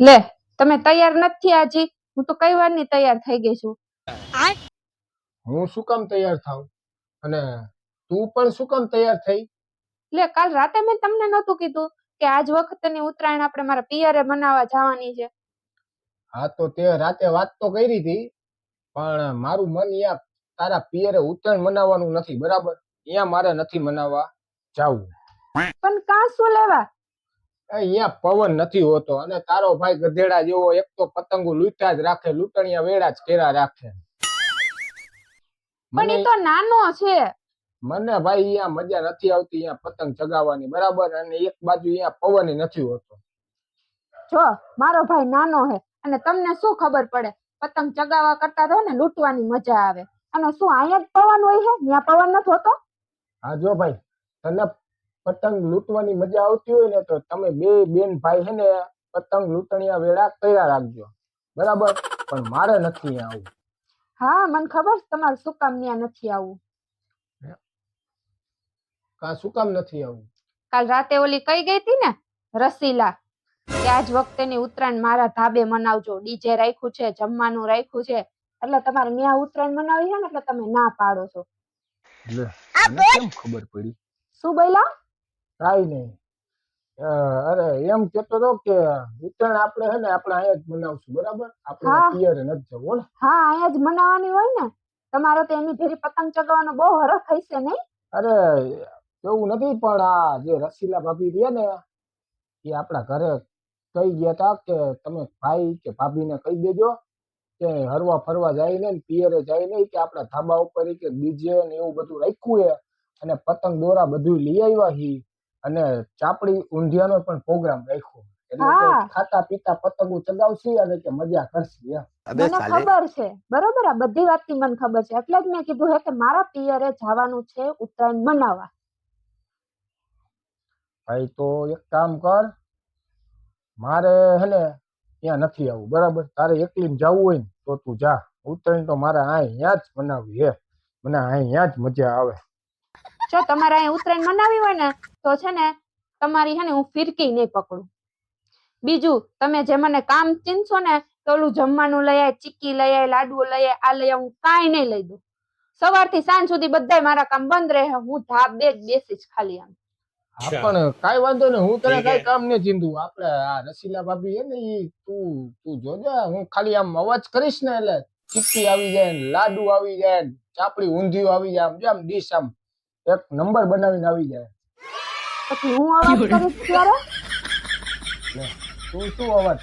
લે તમે તૈયાર નથી આજી. હું તો કઈ વારની તૈયાર થઈ ગઈ છું? હું શું કામ તૈયાર થાઉં? અને તું પણ શું કામ તૈયાર થઈ? લે કાલ રાતે મેં તમને નહોતું કીધું કે આજ વખતની ઉત્તરાયણ આપણે મારા પિયરે મનાવવા જવાની છે. હા તો તે રાતે વાત તો કરી હતી પણ મારું મન અહીંયા તારા પિયરે ઉત્તરાયણ મનાવવાનું નથી બરાબર? અહીંયા મારે નથી મનાવવા જાવું. પણ કાં શું લેવા? અહીંયા પવન નથી હોતો. અને તારો ભાઈ ગધેડા જેવો એક તો પતંગો લૂંટા જ રાખે લૂંટણીયા વેડા જ કેરા રાખે. પણ એ તો નાનો છે. મને ભાઈ અહીંયા મજા નથી આવતી અહીંયા પતંગ ચગાવવાની બરાબર? અને એક બાજુ અહીંયા પવન નથી હોતો. જો મારો ભાઈ નાનો હે અને તમને શું ખબર પડે? પતંગ ચગાવવા કરતા તો ને લૂંટવાની મજા આવે. અને શું અહીંયા જ પવન હોય છે ત્યાં પવન નથી હોતો? હા જો ભાઈ તને પતંગ લૂંટવાની મજા આવતી હોય ને તો તમે બે બેન ભાઈ છે ને પતંગ લૂંટણીયા વેળા કર્યા રાખજો. બરાબર? પણ મારે નથી આવું. હા મને ખબર છે તમારે શું કામ ત્યાં નથી આવું. કા શું કામ નથી આવું? કાલ રાતે ઓલી કઈ ગઈ હતી ને રસીલા? કે આજ વખતેની ઉત્તરાયણ મારા ધાબે મનાવજો. ડીજે રાખ્યું છે જમવાનું રાખ્યું છે. એટલે તમારે ત્યાં ઉત્તરાયણ મનાવી છે ને એટલે તમે ના પાડો છો. કેમ ખબર પડી? શું બોલ્યા? કાઈ નહીં. અરે એમ કેતો તો કે ઉત્તરાયણ આપણે હે ને આપણે અહીંયા જ મનાવશું બરાબર? આપણે પિયર નથી જવું ને? હા અહીંયા જ મનાવવાની હોય ને તમારે તો એની ફેરી પતંગ ચગાવવાનો બહુ હરખ હશે નહીં? અરે એવું નથી પણ આ જે રસીલા ભાભી રહ્યા ને એ આપણા ઘરે કહી ગયા તા કે તમે ભાઈ કે ભાભીને કહી દેજો કે હરવા ફરવા જાય ને પિયરે જાય ને કે આપણા ધાબા ઉપર કે બીજે ને એવું બધું રાખ્યું છે અને પતંગ દોરા બધું લઈ આવ્યા હી. અને ચાપડી ઊંધિયાનો પણ પ્રોગ્રામ રાખ્યો. એટલે ખાતા પીતા પતંગો ચગાવશી અને કે મજા કરશી એમ. મને ખબર છે. બરોબર? આ બધી વાતની મને ખબર છે. એટલે જ મેં કીધું હે કે મારા પિયરે જવાનું છે ઉત્તરાયણ મનાવવા. ભાઈ તો એક કામ કર. મારે હે ને ત્યાં નથી આવવું બરાબર? તારે એકલી જવું હોય ને તો તું જા. ઉત્તરાયણ તો મારે અહીંયા જ મનાવી હે. મને અહીંયા જ મજા આવે. જો તમારે અહીં ઉત્તરાયણ મનાવી હોય ને તો છે ને તમારી છે ને હું ફિરકી નહીં પકડું. બીજું તમે જે મને કામ ચીનશો ને તો ઓલું જમવાનું લઈ આય ચીક્કી લઈ આય લાડુઓ લઈ આય આ લઈ હું કાંઈ નહીં લઈ દઉં. સવારથી સાંજ સુધી બધાય મારા કામ બંધ રહે હું ધાબ જ બેસીશ ખાલી આમ પણ કઈ વાંધો નહીં હું તને કઈ કામ નહીં ચીંધું. આપડે આ રસીલા ભાભી હે ને ઈ તું તું જોજે હું ખાલી આમ અવાજ કરીશ ને એટલે ચીક્કી આવી જાય લાડુ આવી જાય ને ચાપડી ઊંધિયું આવી જાય આમ જો આમ ડીશ આમ એક નંબર બનાવીને આવી જાય. પછી હું અવાજ કરું ત્યારે? તું શું અવાજ